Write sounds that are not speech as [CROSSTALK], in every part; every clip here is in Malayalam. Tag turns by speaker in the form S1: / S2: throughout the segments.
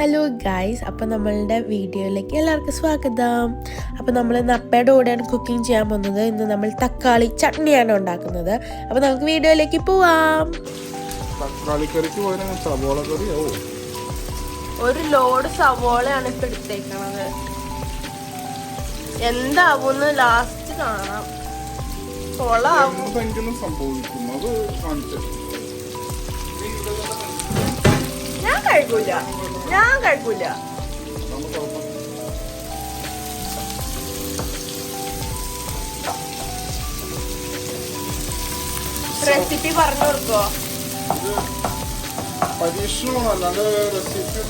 S1: ഹലോ ഗായ്സ് അപ്പോൾ നമ്മളുടെ വീഡിയോയിലേക്ക് എല്ലാവർക്കും സ്വാഗതം. അപ്പോൾ നമ്മൾ നപ്പയുടെ കൂടെയാണ് കുക്കിംഗ് ചെയ്യാൻ പോകുന്നത്. ഇന്ന് നമ്മൾ തക്കാളി ചട്നിയാണ് ഉണ്ടാക്കുന്നത്. അപ്പോൾ നമുക്ക് വീഡിയോയിലേക്ക് പോവാം.
S2: തക്കാളി കറിക്ക് സവോള കറി
S1: ഒരു ലോഡ് സവോളയാണ് ഇപ്പം എടുത്തേക്കുന്നത് എന്താവുമെന്ന് ലാസ്റ്റ് കാണാം. സംഭവിക്കുന്നത്
S2: എന്തെങ്കിലും സംഭവിക്കും. അത് കാണിച്ചു
S1: ഞാൻ കഴിക്കൂല ഞാൻ കഴിക്കൂല. റെസിപ്പി പറഞ്ഞു കൊടുക്കോ?
S2: പരീക്ഷണമാണ്. അല്ലാണ്ട് റെസിപ്പി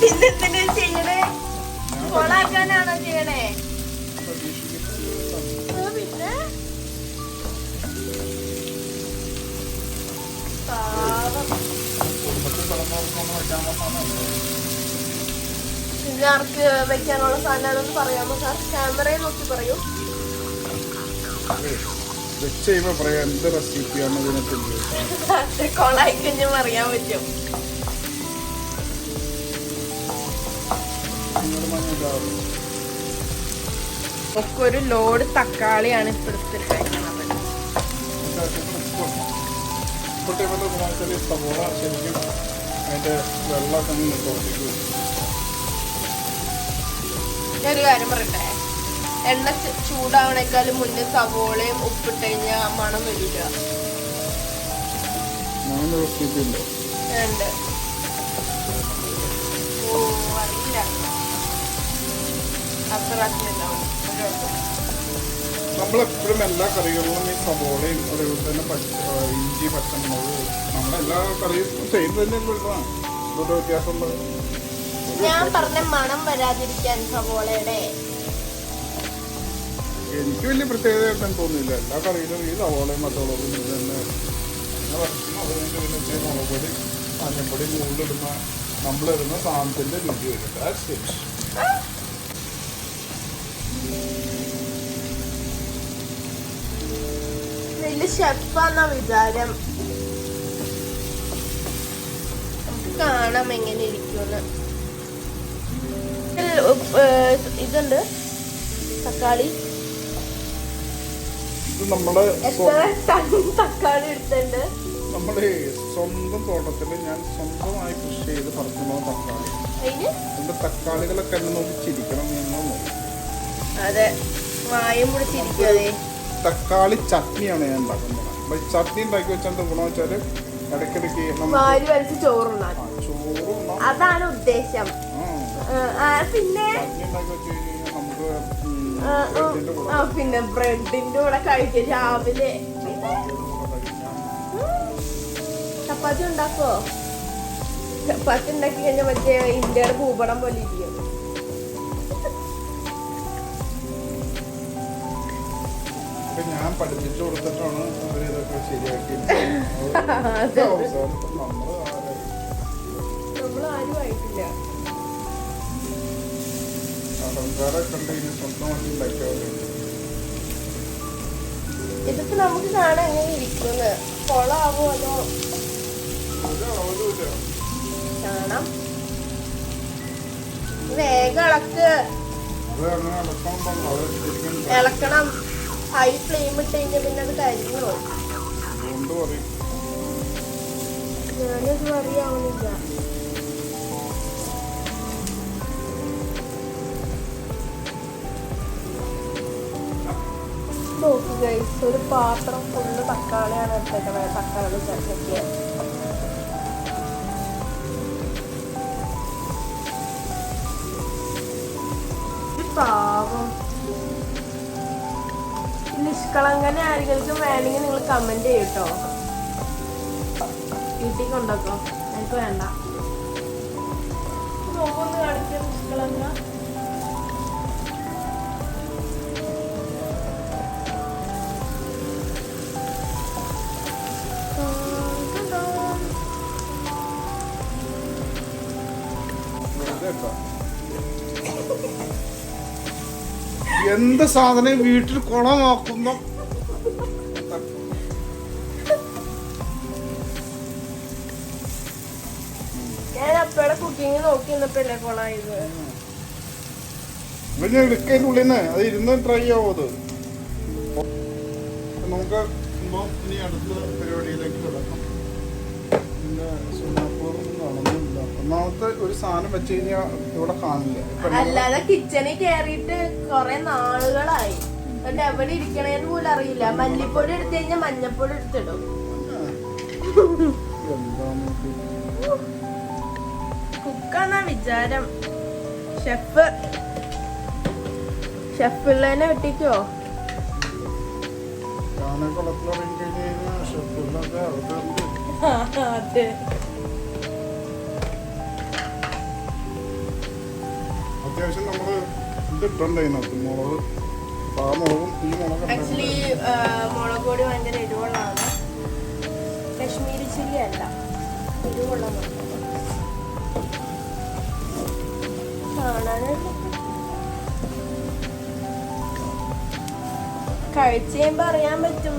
S1: പിന്നെന്തിനാ ചെയ്യണേ? കൊളാക്കാനാണോ ചെയ്യണേ? പിന്നെ? പാവം. ആർക്ക് വെക്കാനുള്ള സാധനമാണെന്ന് പറയാമോ സാർ? ക്യാമറയെ നോക്കി പറയൂ.
S2: വെച്ച് കഴിയുമ്പോൾ പറയാം എന്ത് റെസിപ്പിയാണ് ഇതിനകത്ത് ഉപയോഗിക്കുന്നത്
S1: കൊളായി കഴിഞ്ഞാൽ അറിയാൻ പറ്റും.
S2: നിങ്ങളുടെ
S1: ഒക്കെ ഒരു ലോഡ് തക്കാളിയാണ് ഇപ്പൊ എടുത്തിട്ടേക്കണത്
S2: ഇപ്പോഴത്തെ എന്ന് വെച്ചാൽ സവോള ശരിക്കും അതിന്റെ വെള്ളമൊക്കെ ഒന്ന് തോന്നിക്കും
S1: ഞാനൊരു കാര്യം പറയട്ടെ? എണ്ണ ചൂടാവണേക്കാളും മുന്നേ സവോളയും ഉപ്പിട്ട് കഴിഞ്ഞാൽ മണം വരില്ല
S2: ഉണ്ട്
S1: ഓ അറിയില്ല. അത്ര
S2: നമ്മളെപ്പോഴും എല്ലാ കറികളിലും ഈ സവോളയും അതേപോലെ തന്നെ പച്ച ഇഞ്ചി പച്ചമുളക് നമ്മളെല്ലാ കറിയും ചെയ്യുന്നത് തന്നെ വെള്ളമാണ് ഒരു വ്യത്യാസം
S1: ഞാൻ പറഞ്ഞ മണം വരാതിരിക്കാൻ സവോളയുടെ.
S2: എനിക്ക് വലിയ പ്രത്യേകതയായിട്ടൊന്നും തോന്നുന്നില്ല എല്ലാ കറിയിലും ഈ സവോളയും മറ്റുള്ളതും ഇത് തന്നെ. പിന്നെ വരയ്ക്കും അതിന്റെ പിന്നെ ഇച്ചിരി മുളക് പൊടി മഞ്ഞപ്പൊടി കൂടുതലിടുന്ന നമ്മളിടുന്ന സാധനത്തിന്റെ രുചി വരും.
S1: വലിയ ഷെഫാന്ന വിചാരം കാണാം എങ്ങനെ ഇരിക്കുമെന്ന് ഇതുണ്ട് തക്കാളി ടൺ തക്കാളി എടുത്തുണ്ട്
S2: നമ്മുടെ സ്വന്തം തോട്ടത്തിൽ ഞാൻ സ്വന്തമായി കൃഷി ചെയ്ത് പറിക്കുന്ന തക്കാളി. അതിന്റെ തക്കാളികളൊക്കെ എന്നെ നോക്കി ചിരിക്കണം എന്നോ
S1: അതെ. വായും പിടിച്ചിരിക്കാതെ
S2: തക്കാളി ചട്നിയാണ് ഞാൻ ഉണ്ടാക്കുന്നത്. അപ്പൊ ഈ ചട്നി ഉണ്ടാക്കി വെച്ചാൽ എന്താ ഗുണം വെച്ചാൽ ഇടയ്ക്കിടയ്ക്ക്
S1: വാരി വലിച്ച് അതാണ് ഉദ്ദേശം. പിന്നെ? പിന്നെ ബ്രെഡിന്റെ കൂടെ കഴിക്കും രാവിലെ. ചപ്പാത്തി ഉണ്ടാക്കോ ചപ്പാത്തി ഉണ്ടാക്കി കഴിഞ്ഞാൽ മറ്റേ ഇന്ത്യയുടെ ഭൂപടം പോലെ ഇരിക്കും.
S2: ഇപ്പൊ ഞാൻ പഠിപ്പിച്ചു കൊടുത്തിട്ടാണ് അവർ ഇതൊക്കെ ശരിയാക്കി. [LAUGHS] ആരായി?
S1: നമ്മൾ
S2: അഹങ്കാരമൊക്കെ ഉണ്ട് ഇനി സ്വന്തമായിട്ട് ഉണ്ടാക്കിയാൽ
S1: ഇതിപ്പോ നമുക്ക് കാണാൻ എങ്ങനെ ഇരിക്കുന്നു? കൊളാവോ അതോ? കാണാം. വേഗം ഇളക്ക് ഇളക്കണം. ഹൈ ഫ്ലെയിം ഇട്ട് കഴിഞ്ഞാൽ പിന്നെ അത് കരിഞ്ഞു പോകും ഞാനത് അറിയാവുന്നില്ല. നോക്കുക ഒരു പാത്രം ഫുള്ള് തക്കാളിയാണ് എടുത്തേക്കണത് തക്കാളി ചട്ടയ്ക്ക് ഈ നിഷ്കളങ്കനെ ആരെങ്കിലും വേണമെങ്കിൽ നിങ്ങൾ കമന്റ് ചെയ്യട്ടോ. വീട്ടിൽ കൊണ്ടോക്കോ എനിക്ക് വേണ്ട. നോക്കൊന്ന് കാണിക്കാം നിഷ്കളങ്ക
S2: Thank ഇട്ടാ. എന്ത് സാധനം വീട്ടിൽ കുളമാക്കുന്നു
S1: ഞാൻ അപ്പഴ കുക്കിംഗ് നോക്കി
S2: അത് ഇരുന്ന് ട്രൈ ആവും അത് നമുക്ക് ഇനി അടുത്ത പരിപാടിയിലേക്ക് കിടക്കാം. പിന്നെ സിംഗപ്പൂറിൽ നടന്നു. ഒന്നാമത്തെ ഒരു സാധനം വെച്ച് കഴിഞ്ഞാൽ ഇവിടെ കാണില്ല.
S1: അല്ലാതെ കിച്ചണിൽ കയറിയിട്ട് കൊറേ നാളുകളായി. എന്നിട്ട് എവിടെ ഇരിക്കണേന്ന് പോലും അറിയില്ല. മല്ലിപ്പൊടി എടുത്തു കഴിഞ്ഞാൽ മഞ്ഞപ്പൊടി എടുത്തിടും. കുക്കാന്നാ വിചാരം. ഷെഫ് ഷെഫ് പിള്ളേനെ വെട്ടിക്കോ?
S2: കഴിഞ്ഞാൽ [LAUGHS]
S1: അതെ.
S2: അത്യാവശ്യം നമ്മൾ ഇട്ടുണ്ട് അതിനകത്ത് മുളക് ആ മുളകും ഈ മുളക്
S1: ആക്ച്വലി മുളക് പൊടി ഭയങ്കര എരിവുള്ളതാണ്. കശ്മീരി ചില്ലി അല്ല എരിവുള്ള കഴിച്ച് കഴിയുമ്പോ അറിയാൻ പറ്റും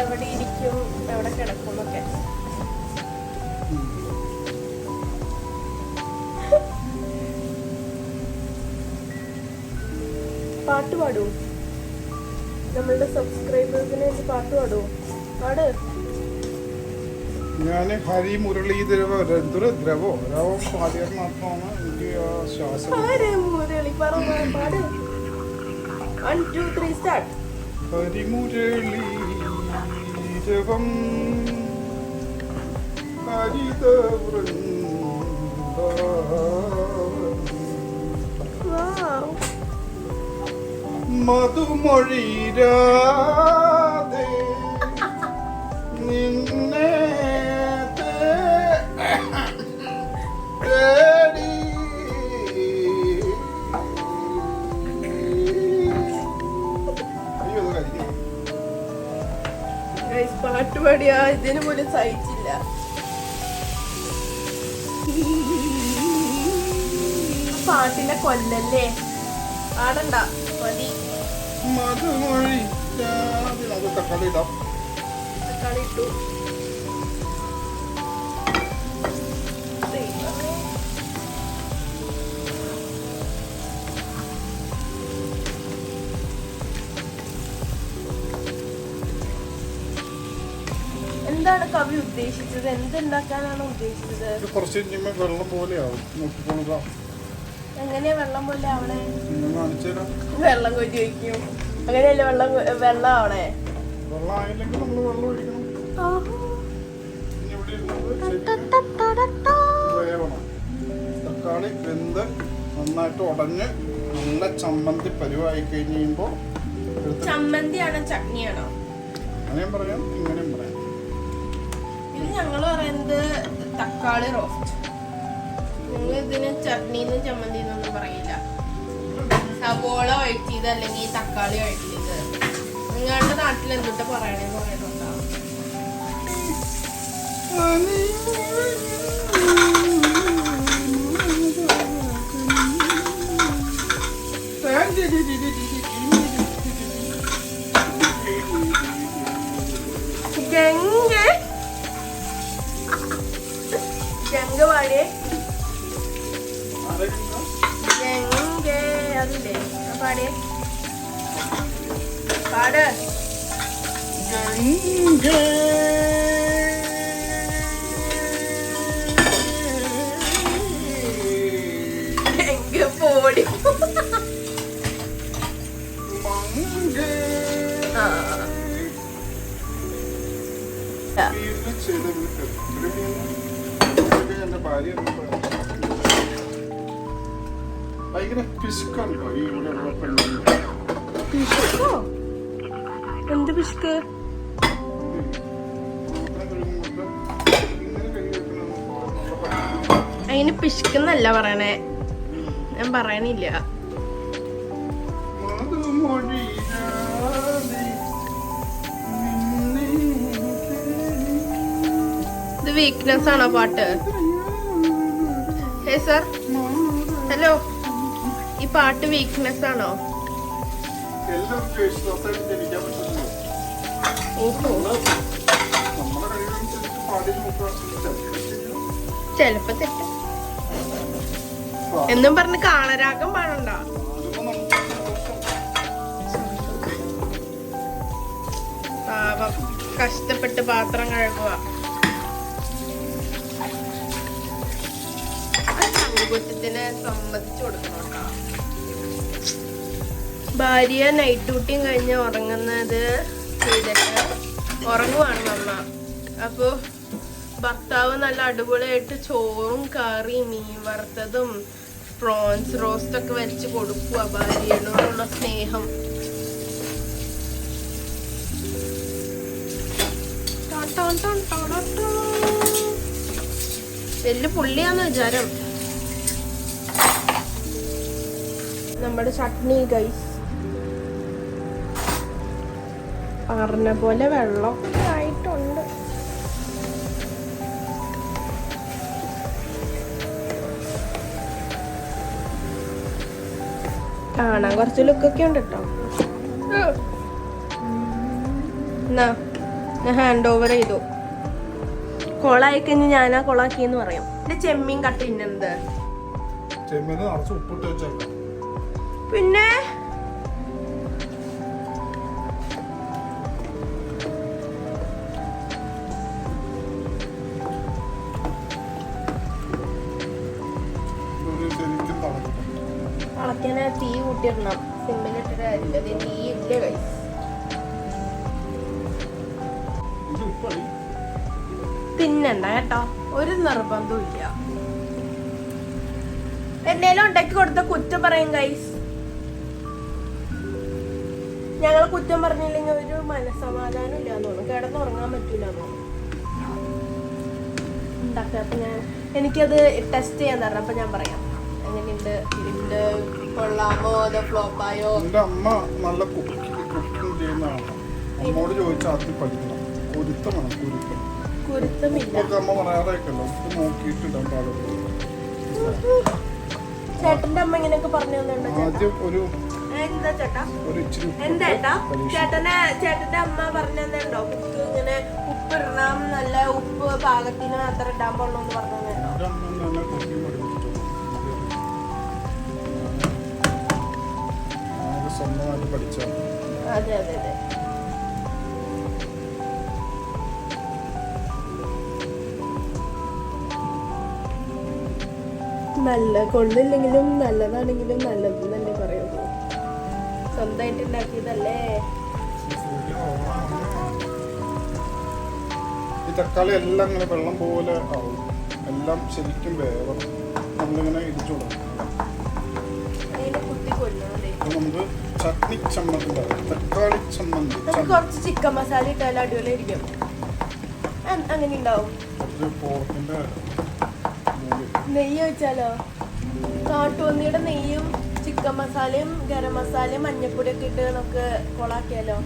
S1: എവിടെ ഇരിക്കും എവിടെ കിടക്കും എന്നൊക്കെ. പാട്ട് പാടുമോ നമ്മളുടെ സബ്സ്ക്രൈബേഴ്സിന് വേണ്ടി പാട്ട് പാടുമോ പാട്.
S2: ഞാൻ ഹരി മുരളീധരവ എന്തൊരു ദ്രവോ എനിക്ക് ശ്വാസം
S1: മുരളി പറ പറ, പാട്. വൺ ടു ത്രീ സ്റ്റാർട്ട്
S2: ഹരിമുരളീരവം ഹരിതവൃന്ദാവനം മധുമൊഴിരാതെ നിന്നെ തേടി.
S1: പാട്ട് പാടിയാ ഇതിന് പോലും സഹിച്ചില്ല. പാട്ടിന്റെ കൊല്ലല്ലേ? പാടണ്ട മതി.
S2: മധുമൊഴിരാതെ അത് തക്കാളി ഇടാം
S1: തക്കാളി ഇട്ടു ദൈവമേ. എന്താണ് കവി ഉദ്ദേശിച്ചത്? എന്തുണ്ടാക്കാനാണ് ഉദ്ദേശിച്ചത്?
S2: ഇത് കുറച്ച് കഴിയുമ്പോൾ വെള്ളം പോലെയാവും. നോക്കിക്കോളുക
S1: എങ്ങനെയാ വെള്ളം പോലെ വെള്ളം അങ്ങനെയല്ലേ വെള്ളം
S2: തക്കാളി വെന്ത് നന്നായിട്ട് ഉടഞ്ഞ് നല്ല ചമ്മന്തി പരിവായി കഴിഞ്ഞ് കഴിയുമ്പോ
S1: ചമ്മന്തിയാണോ ചട്നിയാണോ?
S2: അങ്ങനെയും പറയാം ഇങ്ങനെയും പറയാം.
S1: ഇത് ഞങ്ങൾ പറയുന്നത് തക്കാളി റോസ്റ്റ്. നിങ്ങൾ ഇതിന് ചട്നിന്ന് എന്നും ചമ്മന്തി എന്നൊന്നും പറയില്ല. സവോള ഒഴിച്ചത് അല്ലെങ്കിൽ തക്കാളി ഒഴിച്ചത് നിങ്ങളുടെ നാട്ടിൽ എന്തിട്ട് പറയണേന്ന് പറയുന്നുണ്ടാവും അതില്ലേ പാടേ പാട്. ഗംഗ പറയണേ ഞാൻ പറയണില്ല. ഇത് വീക്ക്നെസ് ആണോ പാട്ട്? ഹേ സർ ഹലോ ഈ പാട്ട് വീക്ക്നെസ് ആണോ? ചെലപ്പോ
S2: യേശുദാസായിട്ട്
S1: എന്നും പറഞ്ഞ് കാളരാക്കം പാടണ്ട. പാപം കഷ്ടപ്പെട്ട് പാത്രം കഴുകുക. കുറ്റത്തിനെ സമ്മതിച്ചു കൊടുക്കണം ഭാര്യ നൈറ്റ് ഡ്യൂട്ടിയും കഴിഞ്ഞ് ഉറങ്ങുന്നത് ചെയ്തിട്ട് ഉറങ്ങുവാണ് നമ്മ അപ്പോൾ ഭർത്താവ് നല്ല അടിപൊളിയായിട്ട് ചോറും കറിയും മീൻ വറുത്തതും പ്രോൺസ് റോസ്റ്റ് ഒക്കെ വരച്ച് കൊടുക്കുക ഭാര്യയോടുള്ള സ്നേഹം. വലിയ പുള്ളിയാന്ന് വിചാരം. നമ്മുടെ ചട്നി ഗൈസ് പറഞ്ഞ പോലെ വെള്ളമൊക്കെ കാണാൻ കുറച്ച് ലുക്കൊക്കെ ഉണ്ട് കേട്ടോ എന്നാ ഞാൻ ഹാൻഡ് ഓവർ ചെയ്തു. കൊളായി കഴിഞ്ഞ് ഞാനാ കൊളാക്കിയെന്ന് പറയും. എന്റെ ചെമ്മീൻ
S2: കട്ട് ഇന്നെന്ത്?
S1: പിന്നെ? അളക്കാനെ തീ കൂട്ടിയിടണം. സിമ്മിലിട്ടിട്ട് കാര്യമില്ല ഇല്ല കേട്ടോ? ഒരു നിർബന്ധവും ഇല്ല. എന്നേലും ഉണ്ടാക്കി കൊടുത്ത കുറ്റം പറയും ഗൈസ് ഞങ്ങൾ കുറ്റം പറഞ്ഞില്ലെങ്കിൽ ഒരു മനസമാധാനം ഇല്ല തോന്നുന്നു. കിടന്നുറങ്ങാൻ പറ്റൂല തോന്നുന്നു. ഞാൻ എനിക്കത് ടെസ്റ്റ് ചെയ്യാൻ തരണം. അപ്പൊ ഞാൻ പറയാം. എങ്ങനെയുണ്ട്? ഇത് കൊള്ളാമോ അതോ ഫ്ലോപ്പായോ
S2: എന്റെ അമ്മ നല്ല കുക്കിംഗ് കുക്കിംഗ് ചെയ്യുന്നതാണ് അമ്മോട് ചോദിച്ചാൽ ആദ്യം പഠിക്കണം. കുരുത്തമാണ് കുരുത്തം.
S1: കുരുത്തമില്ല.
S2: അമ്മ പറയാറേക്കല്ലോ ഇത് നോക്കിയിട്ട് ഇടാൻ പാടുള്ളൂ.
S1: ചേട്ടന്റെ അമ്മ ഇങ്ങനെയൊക്കെ പറഞ്ഞു തന്നിട്ടുണ്ടോ ചേട്ടാ?
S2: ആദ്യം ഒരു
S1: എന്താ ചേട്ടാ?
S2: ഒരു ഇച്ചിരി ഉപ്പ്
S1: എന്താ
S2: ചേട്ടാ?
S1: ചേട്ടനെ ചേട്ടന്റെ അമ്മ പറഞ്ഞെന്തോ ഉപ്പ് ഇങ്ങനെ ഉപ്പ് ഇടണം നല്ല ഉപ്പ് പാകത്തിന് അത്ര ഇടാൻ പാടുള്ളൂ എന്ന് പറഞ്ഞെന്തോ
S2: എന്റെ അമ്മ തന്നെ കുക്കിംഗ് പഠിപ്പിച്ചിട്ടുണ്ട് സ്വന്തമായിട്ട് പഠിച്ചോ?
S1: അതെ അതെ അതെ. നല്ല കൊള്ളില്ലെങ്കിലും നല്ലതാണെങ്കിലും നല്ലത് തന്നെ പറയുള്ളൂ സ്വന്തമായിട്ട് ഉണ്ടാക്കിയതല്ലേ
S2: ഈ തക്കാളി എല്ലാം ഇങ്ങനെ വെള്ളം പോലെ ആവും. എല്ലാം ശരിക്കും വേവണം. നമ്മളിങ്ങനെ ഇടിച്ചു കൊടുക്കും. നമുക്ക് ചട്നി ചമ്മന്തി. തക്കാളി ചമ്മന്തി
S1: നമുക്ക് കുറച്ച് ചിക്കൻ മസാല ഇട്ടാൽ അടിപൊളിയായിരിക്കും. അങ്ങനെ ഉണ്ടാവും. നെയ്യ് വെച്ചാലോ കാട്ടുപന്നിയുടെ നെയ്യും ചിക്കൻ മസാലയും ഗരം മസാലയും മഞ്ഞപ്പൊടിയൊക്കെ ഇട്ട് നമുക്ക് കൊളാക്കിയാലോ?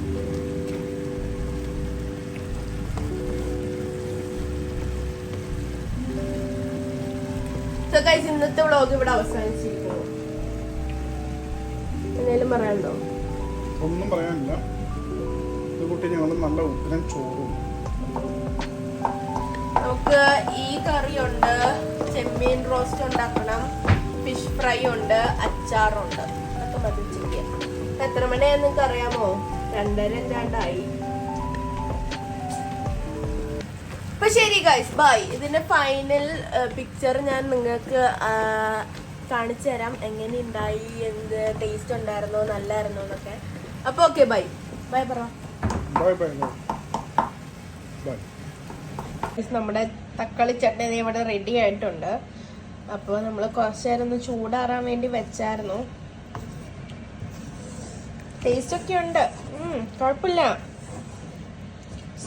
S1: സോ guys, ഇന്നത്തെ വ്ളോഗ് ഇവിടെ അവസാനിച്ചിരിക്കുന്നു എന്തെങ്കിലും പറയാനുണ്ടോ?
S2: ഒന്നും പറയാനില്ല. ഇത് കുട്ടി ഞങ്ങൾ നല്ല ഉത്തരം ചോറും.
S1: നമുക്ക് ഈ കറി ഉണ്ട് ചെമ്മീൻ റോസ്റ്റ് ഉണ്ടാക്കണം ഫിഷ് ഫ്രൈ ഉണ്ട് അച്ചാറുണ്ട്. അതൊക്കെ മതി ചിക്കൻ എത്ര മണിയാന്ന് നിങ്ങൾക്ക് അറിയാമോ? രണ്ടര രണ്ടായി. അപ്പൊ ശരി ഗൈസ് ബൈ ഇതിന്റെ ഫൈനൽ പിക്ചർ ഞാൻ നിങ്ങൾക്ക് കാണിച്ചു തരാം. എങ്ങനെ ഉണ്ടായി എന്ത് ടേസ്റ്റ് ഉണ്ടായിരുന്നോ? നല്ലായിരുന്നോ എന്നൊക്കെ. അപ്പൊ ഓക്കെ ബൈ ബൈ പറ.
S2: ബൈ ബൈ ബൈ
S1: നമ്മുടെ തക്കാളി ചട്നി ദേ ഇവിടെ റെഡി ആയിട്ടുണ്ട്. അപ്പോൾ നമ്മൾ കുറച്ച് നേരം ഒന്ന് ചൂടാറാൻ വേണ്ടി വെച്ചായിരുന്നു. ടേസ്റ്റ് ഒക്കെ ഉണ്ട്. ഉം, കുഴപ്പമില്ല.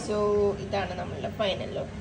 S1: സോ ഇതാണ് നമ്മളുടെ ഫൈനൽ ലുക്ക്